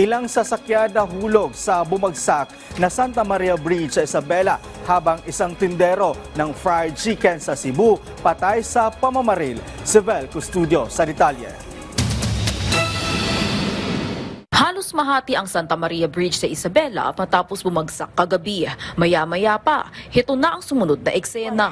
Ilang sasakyan na hulog sa bumagsak na Santa Maria Bridge sa Isabela habang isang tindero ng fried chicken sa Cebu patay sa pamamaril. Sivel Custudio sa detalye. Halos mahati ang Santa Maria Bridge sa Isabela matapos bumagsak kagabi. Maya-maya pa, hito na ang sumunod na eksena.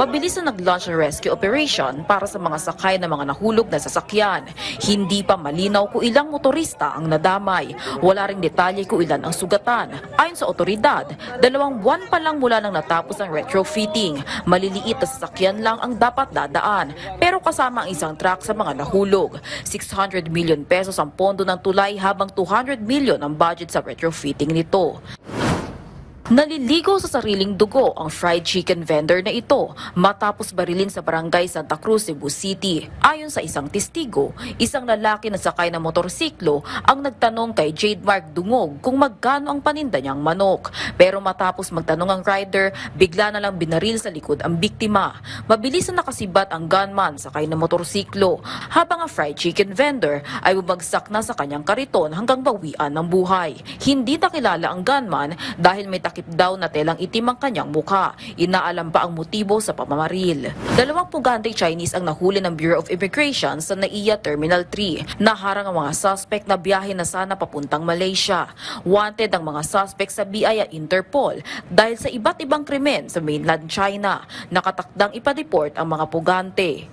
Mabilis na nag-launch ang rescue operation para sa mga sakay ng mga nahulog na sasakyan. Hindi pa malinaw kung ilang motorista ang nadamay. Wala ring detalye kung ilan ang sugatan. Ayon sa otoridad, dalawang buwan pa lang mula nang natapos ang retrofitting. Maliliit na sasakyan lang ang dapat dadaan. Pero kasama ang isang truck sa mga nahulog. 600 million pesos ang pondo ng tulay habang 200 million ang budget sa retrofitting nito. Naliligo sa sariling dugo ang fried chicken vendor na ito matapos barilin sa barangay Santa Cruz, Cebu City. Ayon sa isang testigo, isang lalaki na sakay ng motorsiklo ang nagtanong kay Jade Mark Dungog kung magkano ang paninda niyang manok. Pero matapos magtanong ang rider, bigla na lang binaril sa likod ang biktima. Mabilis na nakasibat ang gunman sakay ng motorsiklo habang ang fried chicken vendor ay bumagsak na sa kanyang kariton hanggang bawian ng buhay. Hindi nakilala ang gunman dahil may takip daw na telang itim ang kanyang mukha. Inaalam pa ang motibo sa pamamaril. Dalawang pugante Chinese ang nahuli ng Bureau of Immigration sa NAIA Terminal 3. Naharang ang mga suspect na biyahe na sana papuntang Malaysia. Wanted ang mga suspect sa BI at Interpol dahil sa iba't ibang krimen sa mainland China. Nakatakdang ipadeport ang mga pugante.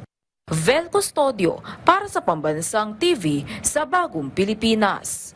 Vel Custodio para sa Pambansang TV sa Bagong Pilipinas.